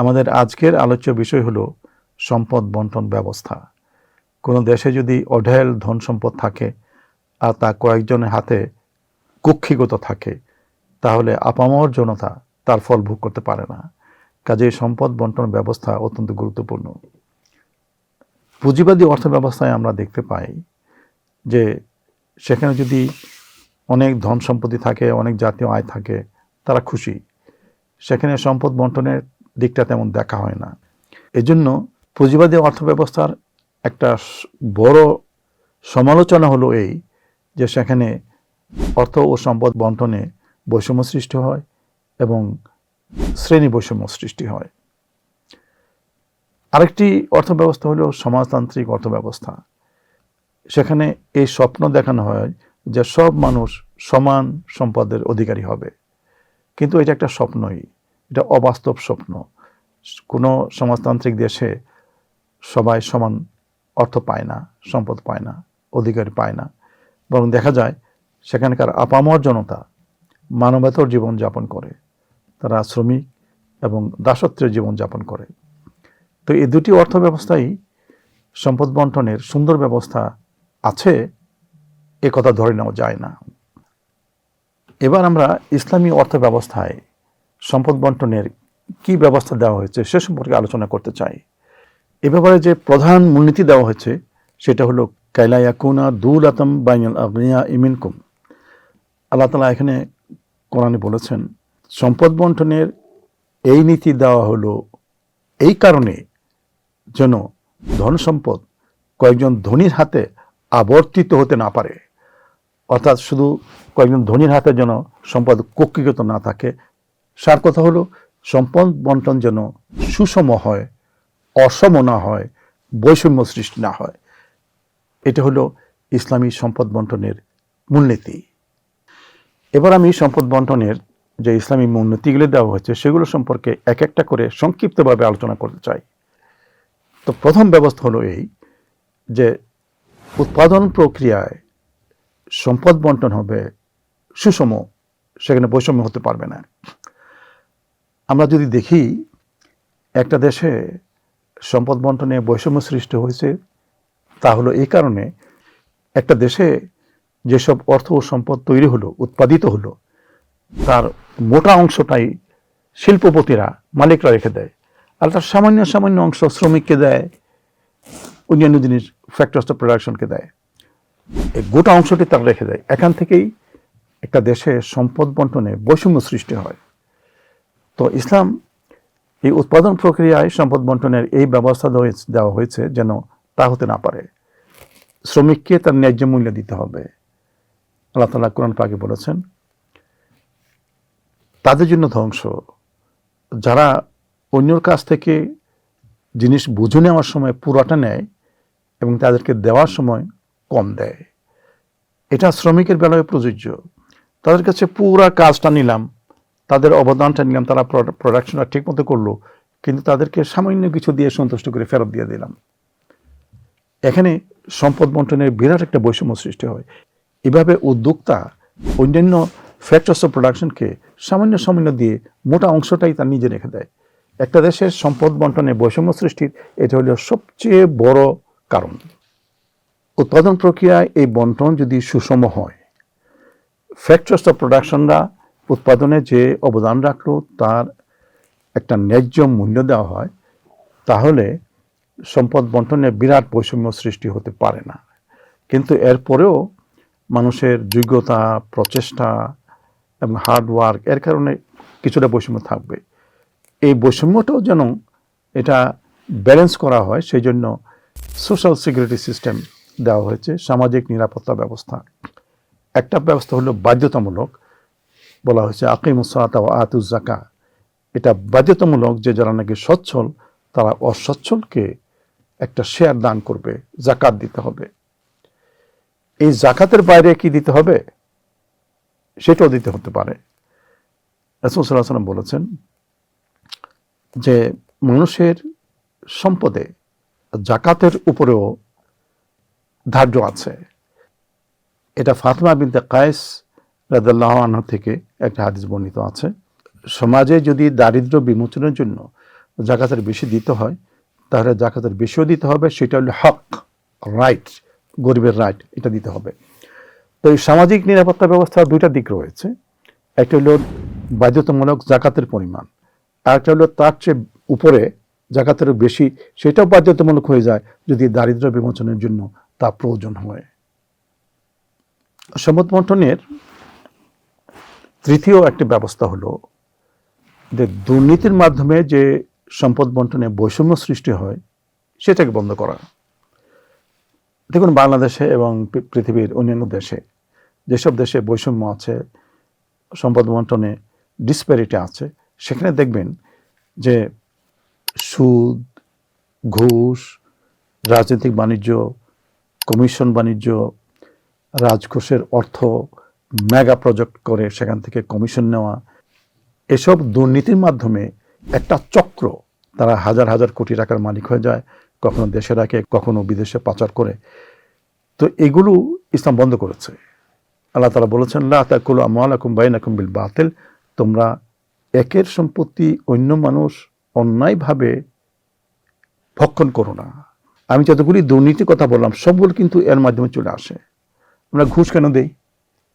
আমাদের আজকের আলোচ্য বিষয় হলো সম্পদ বন্টন ব্যবস্থা। কোনো দেশে যদি অঢেল ধন সম্পদ থাকে আর তা কয়েকজনের হাতে কুক্ষিগত থাকে, তাহলে আপামর জনতা তার ফল ভোগ করতে পারে না। কাজে সম্পদ বন্টন ব্যবস্থা অত্যন্ত গুরুত্বপূর্ণ। পুঁজিবাদী অর্থ ব্যবস্থায় আমরা দেখতে পাই যে সেখানে যদি অনেক ধন সম্পত্তি থাকে, অনেক জাতীয় আয় থাকে, তারা খুশি। সেখানে সম্পদ বন্টনের দিকটা তেমন দেখা হয় না। এজন্য পুঁজিবাদী অর্থ ব্যবস্থার একটা বড় সমালোচনা হলো এই যে সেখানে অর্থ ও সম্পদ বন্টনে বৈষম্য সৃষ্টি হয় এবং শ্রেণি বৈষম্য সৃষ্টি হয়। আরেকটি অর্থব্যবস্থা হলো সমাজতান্ত্রিক অর্থব্যবস্থা। সেখানে এই স্বপ্ন দেখানো হয় যে সব মানুষ সমান সম্পদের অধিকারী হবে। কিন্তু এটা একটা স্বপ্নই। এটা অবাস্তব স্বপ্ন। কোনো সমাজতান্ত্রিক দেশে সবাই সমান অর্থ পায় না, সম্পদ পায় না, অধিকার পায় না। বরং দেখা যায়, সেখানকার আপামর জনতা মানবেতর জীবনযাপন করে। তারা শ্রমিক এবং দাসত্বের জীবনযাপন করে। তো এই দুটি অর্থ ব্যবস্থাই সম্পদ বন্টনের সুন্দর ব্যবস্থা আছে, এ কথা ধরে নেওয়া যায় না। এবার আমরা ইসলামী অর্থ ব্যবস্থায় সম্পদ বন্টনের কি ব্যবস্থা দেওয়া হয়েছে সে সম্পর্কে আলোচনা করতে চাই। এ ব্যাপারে যে প্রধান মূলনীতি দেওয়া হয়েছে, সেটা হলো কাইলায়াকুনা দুল আতম বাইনাল আবনিয়া ইমিনকুম। আল্লাহ তালা এখানে কোরআনে বলেছেন, সম্পদ বন্টনের এই নীতি দেওয়া হলো এই কারণে যেন ধন সম্পদ কয়েকজন ধনীর হাতে আবর্তিত হতে না পারে। অর্থাৎ শুধু কয়েকজন ধনীর হাতে যেন সম্পদ কক্ষিগত না থাকে সার কথা হলো, সম্পদ বন্টন যেন সুষম হয় অসম না হয়, বৈষম্য সৃষ্টি না হয়। এটা হলো ইসলামী সম্পদ বন্টনের মূলনীতি। এবার আমি সম্পদ বন্টনের যে ইসলামী মূলনীতিগুলি দেওয়া হয়েছে, সেগুলো সম্পর্কে এক একটা করে সংক্ষিপ্তভাবে আলোচনা করতে চাই। তো প্রথম ব্যবস্থা হলো এই যে উৎপাদন প্রক্রিয়ায় সম্পদ বন্টন হবে সুষম, সেখানে বৈষম্য হতে পারবে না। আমরা যদি দেখি, একটা দেশে সম্পদ বন্টনে বৈষম্য সৃষ্টি হয়েছে তা হলো এই কারণে একটা দেশে যেসব অর্থ ও সম্পদ তৈরি হলো, উৎপাদিত হলো, তার মোটা অংশটাই শিল্পপতিরা, মালিকরা রেখে দেয়। আর তার সামান্য সামান্য অংশ শ্রমিককে দেয়, অন্যান্য জিনিস ফ্যাক্টরস অফ প্রোডাকশনকে দেয়। এই গোটা অংশটি তারা রেখে দেয়। এখান থেকেই একটা দেশে সম্পদ বন্টনে বৈষম্য সৃষ্টি হয়। তো ইসলাম এই উৎপাদন প্রক্রিয়ায় সম্পদ বন্টনের এই ব্যবস্থা দেওয়া- হয়েছে যেন তা হতে না পারে। শ্রমিককে তার ন্যায্য মূল্য দিতে হবে। আল্লাহ তালা কোরআন পাকে বলেছেন, তাদের জন্য ধ্বংস। যারা অন্যর কাছ থেকে জিনিস বুঝে নেওয়ার সময় পুরোটা নেয় এবং তাদেরকে দেওয়ার সময় কম দেয়। এটা শ্রমিকের বেলায় প্রযোজ্য। তাদের কাছে পুরা কাজটা নিলাম তাদের অবদানটা নিলাম, তারা প্রোডাকশনটা ঠিক মতো করল, কিন্তু তাদেরকে সামান্য কিছু দিয়ে সন্তুষ্ট করে ফেরত দিয়ে দিলাম। এখানে সম্পদ বন্টনের বিরাট একটা বৈষম্য সৃষ্টি হয়। এভাবে উদ্যোক্তা অন্যান্য ফ্যাক্টরস অফ প্রোডাকশনকে সামান্য সামান্য দিয়ে মোটা অংশটাই তার নিজে রেখে দেয়। একটা দেশের সম্পদ বন্টনে বৈষম্য সৃষ্টির এটা হলো সবচেয়ে বড় কারণ। উৎপাদন প্রক্রিয়ায় এই বন্টন যদি সুষম হয় ফ্যাক্টরস অফ প্রোডাকশনরা উৎপাদনে যে অবদান রাখল, তার একটা ন্যায্য মূল্য দেওয়া হয়, তাহলে সম্পদ বন্টনে বিরাট বৈষম্য সৃষ্টি হতে পারে না। কিন্তু এরপরেও মানুষের যোগ্যতা, প্রচেষ্টা এবং হার্ডওয়ার্ক এর কারণে কিছুটা বৈষম্য থাকবে। এই বৈষম্যটাও যেন এটা ব্যালেন্স করা হয় সেই জন্য সোশ্যাল সিকিউরিটি সিস্টেম দেওয়া হয়েছে, সামাজিক নিরাপত্তা ব্যবস্থা। একটা ব্যবস্থা হলো বাধ্যতামূলক বলা হয়েছে আকিমুসাত ও আতুজাকা এটা বাধ্যতামূলক যে যারা নাকি সচ্ছল, তারা অসচ্ছলকে একটা শেয়ার দান করবে জাকাত দিতে হবে। এই জাকাতের বাইরে কি দিতে হবে? সেটাও দিতে হতে পারে। রাসূল বলেছেন যে, মানুষের সম্পদে জাকাতের উপরেও ধার্য আছে। এটা ফাতমা বিনতে কায়েস রাদাল্লাহ আনহা থেকে একটা হাদিস বর্ণিত আছে, সমাজে যদি দারিদ্র বিমোচনের জন্য জাকাতের বেশি দিতে হয়, তাহলে জাকাতের বেশিও দিতে হবে, সেটা হলো হক রাইট গরিবের রাইট এটা দিতে হবে। তো এই সামাজিক নিরাপত্তা ব্যবস্থার দুইটা দিক রয়েছে, একটা হলো বাধ্যতামূলক জাকাতের পরিমাণ, আর একটা হলো তার চেয়ে উপরে জাকাতেরও বেশি, সেটাও বাধ্যতামূলক হয়ে যায় যদি দারিদ্র্য বিমোচনের জন্য তা প্রয়োজন হয়। সম্পদ বন্টনের তৃতীয় একটি ব্যবস্থা হলো যে দুর্নীতির মাধ্যমে যে সম্পদ বন্টনে বৈষম্য সৃষ্টি হয়, সেটাকে বন্ধ করা। দেখুন বাংলাদেশে এবং পৃথিবীর অন্যান্য দেশে, যেসব দেশে বৈষম্য আছে, সম্পদ বন্টনে ডিসপ্যারিটি আছে, সেখানে দেখবেন যে সুদ, ঘুষ, রাজনৈতিক বাণিজ্য, কমিশন বাণিজ্য, রাজকোষের অর্থ মেগা প্রজেক্ট করে সেখান থেকে কমিশন নেওয়া। এসব দুর্নীতির মাধ্যমে একটা চক্র তারা হাজার হাজার কোটি টাকার মালিক হয়ে যায়, কখনো দেশে রাখে, কখনো বিদেশে পাচার করে। তো এগুলো ইসলাম বন্ধ করেছে। আল্লাহ তালা বলেছেন, লা তাকুলু আমালাকুম বিল বাতিল। তোমরা একের সম্পত্তি অন্য মানুষ অন্যায়ভাবে ভক্ষণ করো না। আমি যতগুলি দুর্নীতির কথা বললাম, সবগুলো কিন্তু এর মাধ্যমে চলে আসে। আমরা ঘুষ কেন দেই?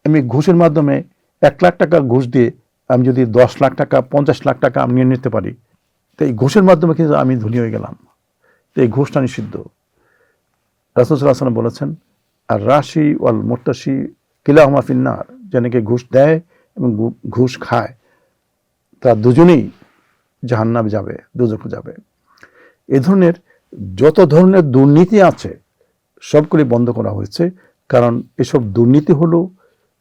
আমি ঘুষের মাধ্যমে এক লাখ টাকা ঘুষ দিয়ে আমি যদি দশ লাখ টাকা, পঞ্চাশ লাখ টাকা আমি নিয়ে নিতে পারি, তো এই ঘুষের মাধ্যমে কিন্তু আমি ধনী হয়ে গেলাম। তো এই ঘুষটা নিষিদ্ধ। রাসুসাল্লাহ বলেছেন আর রাশি ওয়াল মোর্তাসি কিলাহমা ফিন্নার যে নাকি ঘুষ দেয় এবং ঘুষ খায়। তারা দুজনেই জাহান্নামে যাবে দুজক যাবে। এ ধরনের যত ধরনের দুর্নীতি আছে, সবগুলি বন্ধ করা হয়েছে। কারণ এসব দুর্নীতি হলো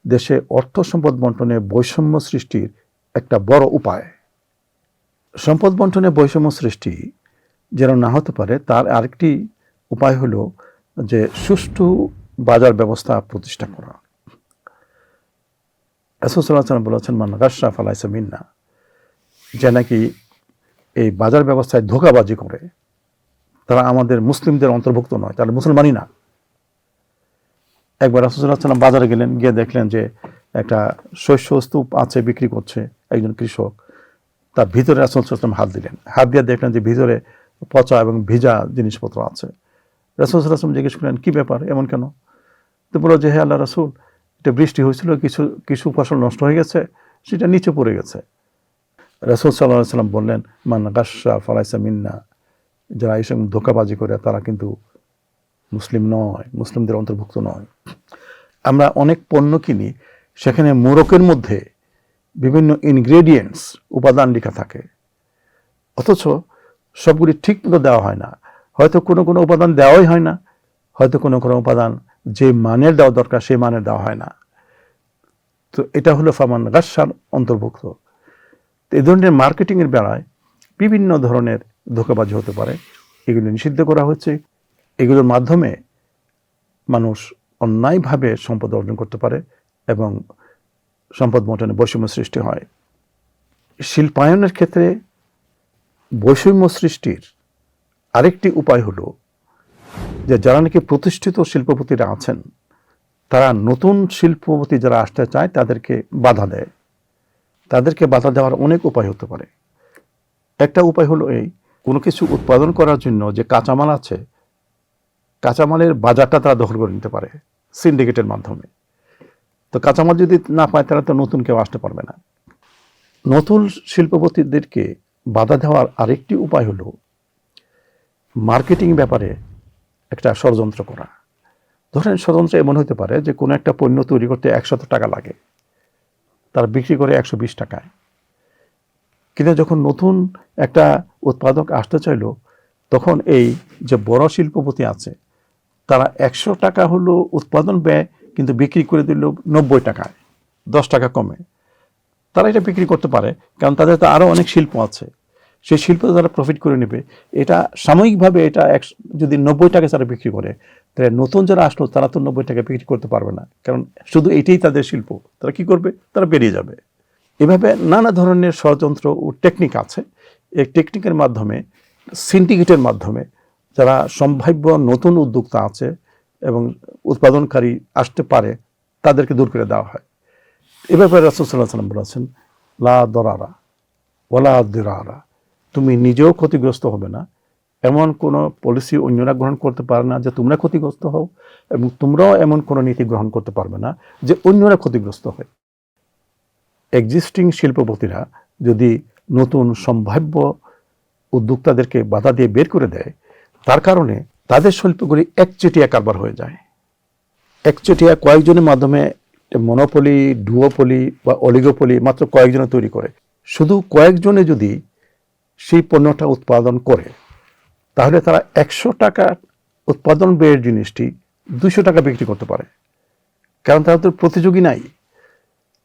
দেশে অর্থ সম্পদ বন্টনে বৈষম্য সৃষ্টির একটা বড় উপায়। সম্পদ বন্টনে বৈষম্য সৃষ্টি যেন না হতে পারে, তার আরেকটি উপায় হলো যে সুষ্ঠু বাজার ব্যবস্থা প্রতিষ্ঠা করা। রাসূলুল্লাহ বলেছেন, মান গাশা ফালাইসা মিন্না যে নাকি এই বাজার ব্যবস্থায় ধোকাবাজি করে। তারা আমাদের মুসলিমদের অন্তর্ভুক্ত নয়, তারা মুসলমানই না। একবার রাসুল্লাহ সাল্লাম বাজারে গেলেন, গিয়ে দেখলেন যে একটা শস্য স্তূপ আছে, বিক্রি করছে একজন কৃষক। তার ভিতরে রাসুলাম হাত দিলেন। হাত দিয়ে দেখলেন যে ভিতরে পচা এবং ভিজা জিনিসপত্র আছে। রাসুলাম জিজ্ঞেস করলেন, কি ব্যাপার? এমন কেন? তো বলল যে, হে আল্লাহ রাসুল, এটা বৃষ্টি হয়েছিল, কিছু কিছু ফসল নষ্ট হয়ে গেছে, সেটা নিচে পড়ে গেছে। রাসুল সাল্লাহ সাল্লাম বললেন, মান গাসা ফালাইসা মিন্না। যারা এইসব ধোকাবাজি করে, তারা কিন্তু মুসলিম নয়, মুসলিমদের অন্তর্ভুক্ত নয়। আমরা অনেক পণ্য কিনি, সেখানে মোরকের মধ্যে বিভিন্ন ইনগ্রেডিয়েন্টস উপাদান লেখা থাকে। অথচ সবগুলি ঠিক মতো দেওয়া হয় না। হয়তো কোনো কোনো উপাদান দেওয়াই হয় না, হয়তো কোনো কোনো উপাদান যে মানের দেওয়া দরকার, সেই মানের দেওয়া হয় না। তো এটা হলো ফামান গাসার অন্তর্ভুক্ত। এই ধরনের মার্কেটিংয়ের বেলায় বিভিন্ন ধরনের ধোকাবাজি হতে পারে। এগুলি নিষিদ্ধ করা হচ্ছে এগুলোর মাধ্যমে মানুষ অন্যায়ভাবে সম্পদ অর্জন করতে পারে এবং সম্পদ বন্টনে বৈষম্য সৃষ্টি হয়। শিল্পায়নের ক্ষেত্রে বৈষম্য সৃষ্টির আরেকটি উপায় হলো যে যারা নাকি প্রতিষ্ঠিত শিল্পপতিরা আছেন, তারা নতুন শিল্পপতি যারা আসতে চায়, তাদেরকে বাধা দেয়। তাদেরকে বাধা দেওয়ার অনেক উপায় হতে পারে। একটা উপায় হলো এই, কোনো কিছু উৎপাদন করার জন্য যে কাঁচামাল আছে কাঁচামালের বাজারটা তারা দখল করে নিতে পারে সিন্ডিকেটের মাধ্যমে। তো কাঁচামাল যদি না পায় তারা তো নতুন কেউ আসতে পারবে না। নতুন শিল্পপতিদেরকে বাধা দেওয়ার আরেকটি উপায় হলো মার্কেটিং ব্যাপারে একটা ষড়যন্ত্র করা। ধরেন ষড়যন্ত্র এমন হতে পারে যে কোনো একটা পণ্য তৈরি করতে একশত টাকা লাগে, তার বিক্রি করে একশো বিশ টাকায়। কিন্তু যখন নতুন একটা উৎপাদক আসতে চাইলো, তখন এই যে বড় শিল্পপতি আছে তারা একশো টাকা হলো উৎপাদন ব্যয়, কিন্তু বিক্রি করে দিল নব্বই টাকায় দশ টাকা কমে। তারা এটা বিক্রি করতে পারে, কারণ তাদের তো আরও অনেক শিল্প আছে। সেই শিল্প তারা প্রফিট করে নেবে। এটা সাময়িকভাবে এটা এক যদি নব্বই টাকা তারা বিক্রি করে, তাহলে নতুন যারা আসলো, তারা তো নব্বই টাকা বিক্রি করতে পারবে না। কারণ শুধু এটাই তাদের শিল্প। তারা কি করবে? তারা বেরিয়ে যাবে। এভাবে নানা ধরনের ষড়যন্ত্র ও টেকনিক আছে। এই টেকনিকের মাধ্যমে সিন্ডিকেটের মাধ্যমে যারা সম্ভাব্য নতুন উদ্যোক্তা আছে এবং উৎপাদনকারী আসতে পারে, তাদেরকে দূর করে দেওয়া হয়। এ ব্যাপারে রাসুল সাল্লাহ সাল্লাম বলেছেন, লা দরারা ওলা দিরারা। তুমি নিজেও ক্ষতিগ্রস্ত হবে না। এমন কোনো পলিসি অন্যরা গ্রহণ করতে পারে না যে তোমরা ক্ষতিগ্রস্ত হও এবং তোমরাও এমন কোনো নীতি গ্রহণ করতে পারবে না যে অন্যরা ক্ষতিগ্রস্ত হয়। এক্সিস্টিং শিল্পপতিরা যদি নতুন সম্ভাব্য উদ্যোক্তাদেরকে বাধা দিয়ে বের করে দেয় তার কারণে তাদের শিল্পগুলি একচেটিয়া কারবার হয়ে যায়। একচেটিয়া কয়েকজনের মাধ্যমে মনোপলি, ডুয়োপলি বা অলিগোপলি মাত্র কয়েকজনে তৈরি করে। শুধু কয়েকজনে যদি সেই পণ্যটা উৎপাদন করে, তাহলে তারা একশো টাকা উৎপাদন ব্যয়ের জিনিসটি দুশো টাকা বিক্রি করতে পারে। কারণ তারা তো প্রতিযোগী নাই।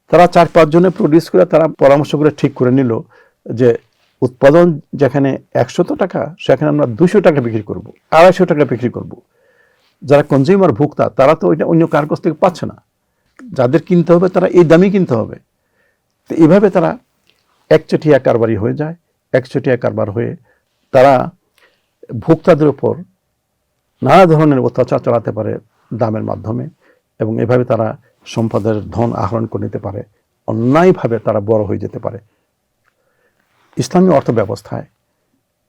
তারা চার পাঁচজনে প্রডিউস করে তারা পরামর্শ করে ঠিক করে নিল যে উৎপাদন যেখানে একশত টাকা, সেখানে আমরা দুশো টাকা বিক্রি করব, আড়াইশো টাকা বিক্রি করব। যারা কনজিউমার ভোক্তা, তারা তো ওইটা অন্য কার কাছ থেকে পাচ্ছে না। যাদের কিনতে হবে, তারা এই দামই কিনতে হবে। তো এইভাবে তারা একচটিয়া কারবারি হয়ে যায়, একচেটিয়া কারবার হয়ে তারা ভোক্তাদের উপর নানা ধরনের অত্যাচার চালাতে পারে দামের মাধ্যমে এবং এভাবে তারা সম্পদের ধন আহরণ করে নিতে পারে। অন্যায়ভাবে তারা বড় হয়ে যেতে পারে। ইসলামী অর্থ ব্যবস্থায়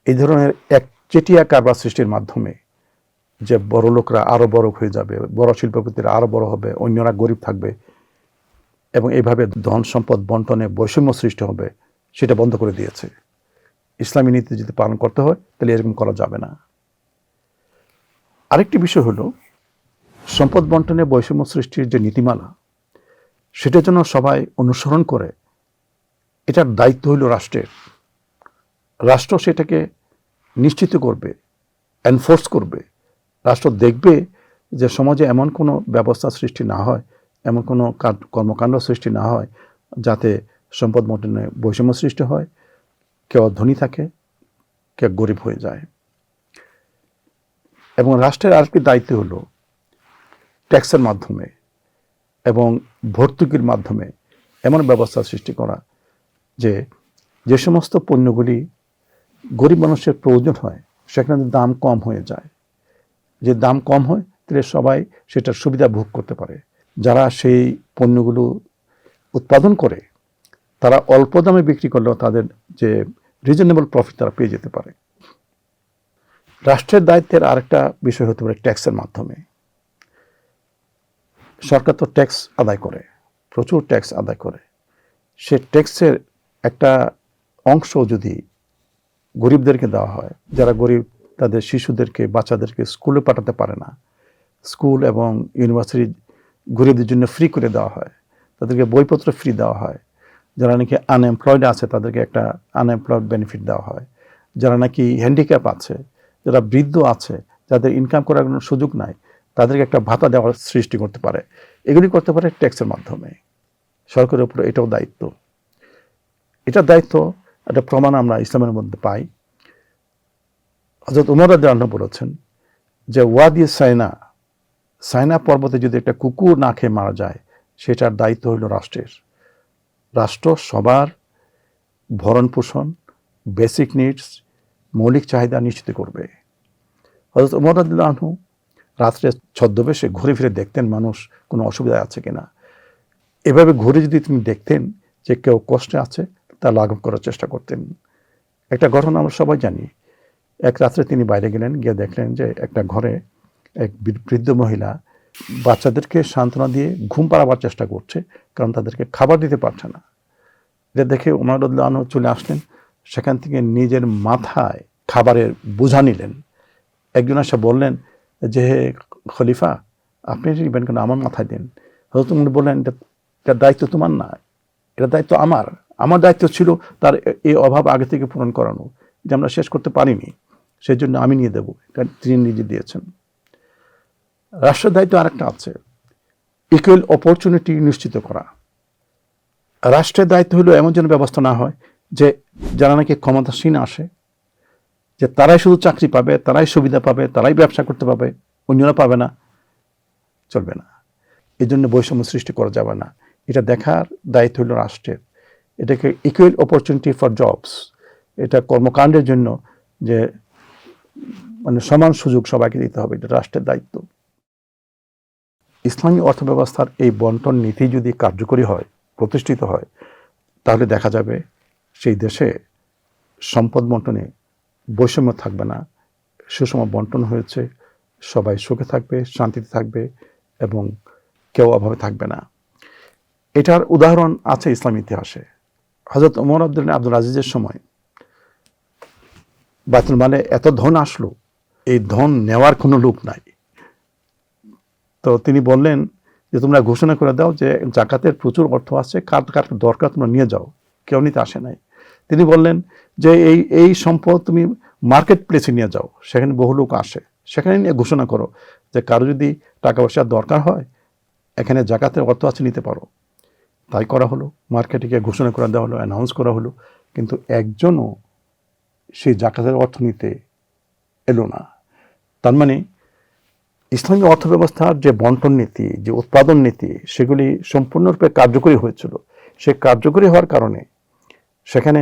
এই ধরনের এক চেটিয়া কারবার সৃষ্টির মাধ্যমে যে বড় লোকরা আরও বড় হয়ে যাবে, বড় শিল্পপতিরা আরও বড় হবে, অন্যরা গরিব থাকবে, এবং এইভাবে ধন সম্পদ বন্টনে বৈষম্য সৃষ্টি হবে, সেটা বন্ধ করে দিয়েছে। ইসলামী নীতি যদি পালন করতে হয়, তাহলে এরকম করা যাবে না। আরেকটি বিষয় হলো, সম্পদ বন্টনে বৈষম্য সৃষ্টির যে নীতিমালা সেটার জন্য সবাই অনুসরণ করে, এটার দায়িত্ব হইল রাষ্ট্রের। রাষ্ট্র সেটাকে নিশ্চিত করবে এনফোর্স করবে। রাষ্ট্র দেখবে যে সমাজে এমন কোনো ব্যবস্থা সৃষ্টি না হয়, এমন কোনো কর্মকাণ্ড সৃষ্টি না হয় যাতে সম্পদ বন্টনে বৈষম্য সৃষ্টি হয়, কেউ ধনী থাকে, কেউ গরিব হয়ে যায়। এবং রাষ্ট্রের আরেকটি দায়িত্ব হলো ট্যাক্সের মাধ্যমে এবং ভর্তুকির মাধ্যমে এমন ব্যবস্থা সৃষ্টি করা যে যে সমস্ত পণ্যগুলি গরিব মানুষের প্রয়োজন হয়, সেখানে দাম কম হয়ে যায়। যে দাম কম হয়, তাহলে সবাই সেটার সুবিধা ভোগ করতে পারে। যারা সেই পণ্যগুলো উৎপাদন করে, তারা অল্প দামে বিক্রি করলেও তাদের যে রিজনেবল প্রফিট তারা পেয়ে যেতে পারে। রাষ্ট্রের দায়িত্বের আরেকটা বিষয় হতে পারে ট্যাক্সের মাধ্যমে। সরকার তো ট্যাক্স আদায় করে, প্রচুর ট্যাক্স আদায় করে। সে ট্যাক্সের একটা অংশ যদি গরিবদেরকে দেওয়া হয়। যারা গরিব, তাদের শিশুদেরকে, বাচ্চাদেরকে স্কুলে পাঠাতে পারে না। স্কুল এবং ইউনিভার্সিটি গরিবদের জন্য ফ্রি করে দেওয়া হয়। তাদেরকে বইপত্র ফ্রি দেওয়া হয়। যারা নাকি আনএমপ্লয়েড আছে, তাদেরকে একটা আনএমপ্লয়েড বেনিফিট দেওয়া হয়। যারা নাকি হ্যান্ডিক্যাপ আছে, যারা বৃদ্ধ আছে, যাদের ইনকাম করার কোনো সুযোগ নাই, তাদেরকে একটা ভাতা দেওয়ার সৃষ্টি করতে পারে। এগুলি করতে পারে ট্যাক্সের মাধ্যমে। সরকারের উপরে এটাও দায়িত্ব। এটার দায়িত্ব একটা প্রমাণ আমরা ইসলামের মধ্যে পাই। হজরত উমর রাজ্লাহ বলেছেন যে, ওয়াদি সাইনা সাইনা পর্বতে যদি একটা কুকুর না খেয়ে মারা যায়, সেটার দায়িত্ব হইল রাষ্ট্রের। রাষ্ট্র, সবার ভরণ পোষণ বেসিক নিডস মৌলিক চাহিদা নিশ্চিত করবে। হজরত উমর রাজু রাত্রে ছদ্মবেশে ঘুরে ফিরে দেখতেন মানুষ কোনো অসুবিধা আছে কিনা। এভাবে ঘুরে যদি তিনি দেখতেন যে কেউ কষ্টে আছে তা লাঘব করার চেষ্টা করতেন। একটা ঘটনা আমরা সবাই জানি। এক রাত্রে তিনি বাইরে গেলেন, গিয়ে দেখলেন যে একটা ঘরে এক বৃদ্ধ মহিলা বাচ্চাদেরকে সান্ত্বনা দিয়ে ঘুম পাড়াবার চেষ্টা করছে, কারণ তাদেরকে খাবার দিতে পারছে না। এটা দেখে আনহু চলে আসলেন, সেখান থেকে নিজের মাথায় খাবারের বোঝা নিলেন। একজন এসে বললেন, যে হে খলিফা, আপনি নিবেন কেন আমার মাথায় দিন? তুমি বললেন এটা দায়িত্ব তোমার না, এটা দায়িত্ব আমার। আমার দায়িত্ব ছিল তার এই অভাব আগে থেকে পূরণ করানো, যে আমরা শেষ করতে পারিনি সেই জন্য আমি নিয়ে দেবো এটা তিনি নিজে দিয়েছেন। রাষ্ট্রের দায়িত্ব আরেকটা আছে ইকুয়াল অপরচুনিটি নিশ্চিত করা। রাষ্ট্রের দায়িত্ব হলো এমন যেন ব্যবস্থা না হয় যে যারা নাকি ক্ষমতাসীন আসে, যে তারাই শুধু চাকরি পাবে, তারাই সুবিধা পাবে, তারাই ব্যবসা করতে পাবে, অন্যরা পাবে না, চলবে না। এই জন্য বৈষম্য সৃষ্টি করা যাবে না। এটা দেখার দায়িত্ব হলো রাষ্ট্রের। এটাকে ইকুয়াল অপরচুনিটি ফর জবস এটা কর্মকাণ্ডের জন্য যে মানে সমান সুযোগ সবাইকে দিতে হবে, এটা রাষ্ট্রের দায়িত্ব। ইসলামী অর্থব্যবস্থার এই বন্টন নীতি যদি কার্যকরী হয়, প্রতিষ্ঠিত হয়, তাহলে দেখা যাবে সেই দেশে সম্পদ বন্টনে বৈষম্য থাকবে না। সুষম বন্টন হয়েছে, সবাই সুখে থাকবে, শান্তিতে থাকবে এবং কেউ অভাবে থাকবে না। এটার উদাহরণ আছে ইসলাম ইতিহাসে। হজরত ওমর আব্দুল আব্দুল আজিজের সময় বাতুল মালে এত ধন আসলো, এই ধন নেওয়ার কোনো লোক নাই। তো তিনি বললেন যে, তোমরা ঘোষণা করে দাও যে, জাকাতের প্রচুর অর্থ আছে, কার কার দরকার তোমরা নিয়ে যাও, কেউ নিতে আসে নাই। তিনি বললেন যে, এই এই সম্পদ তুমি মার্কেট প্লেসে নিয়ে যাও, সেখানে বহু লোক আসে, সেখানে নিয়ে ঘোষণা করো যে, কারও যদি টাকা পয়সার দরকার হয়, এখানে জাকাতের অর্থ আছে, নিতে পারো। তাই করা হলো মার্কেটে ঘোষণা করে, দেওয়া হলো অ্যানাউন্স করা হলো, কিন্তু একজনও সেই জাকাতের অর্থ নিতে এলো না। তার মানে ইসলামী অর্থব্যবস্থার যে বন্টন নীতি, যে উৎপাদন নীতি, সেগুলি সম্পূর্ণরূপে কার্যকরী হয়েছিল। সে কার্যকরী হওয়ার কারণে সেখানে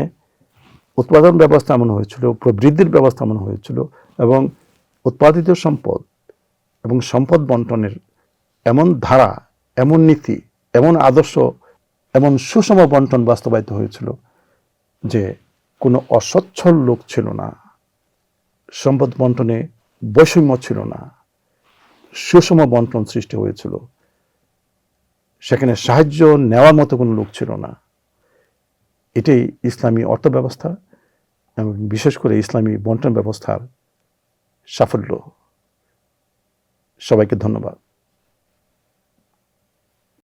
উৎপাদন ব্যবস্থা এমন হয়েছিল, প্রবৃদ্ধির ব্যবস্থা এমন হয়েছিল এবং উৎপাদিত সম্পদ এবং সম্পদ বন্টনের এমন ধারা, এমন নীতি, এমন আদর্শ এমন সুষম বন্টন বাস্তবায়িত হয়েছিল যে কোনো অসচ্ছল লোক ছিল না, সম্পদ বন্টনে বৈষম্য ছিল না, সুষম বন্টন সৃষ্টি হয়েছিল। সেখানে সাহায্য নেওয়ার মতো কোনো লোক ছিল না। এটাই ইসলামী অর্থব্যবস্থা এবং বিশেষ করে ইসলামী বন্টন ব্যবস্থার সাফল্য। সবাইকে ধন্যবাদ।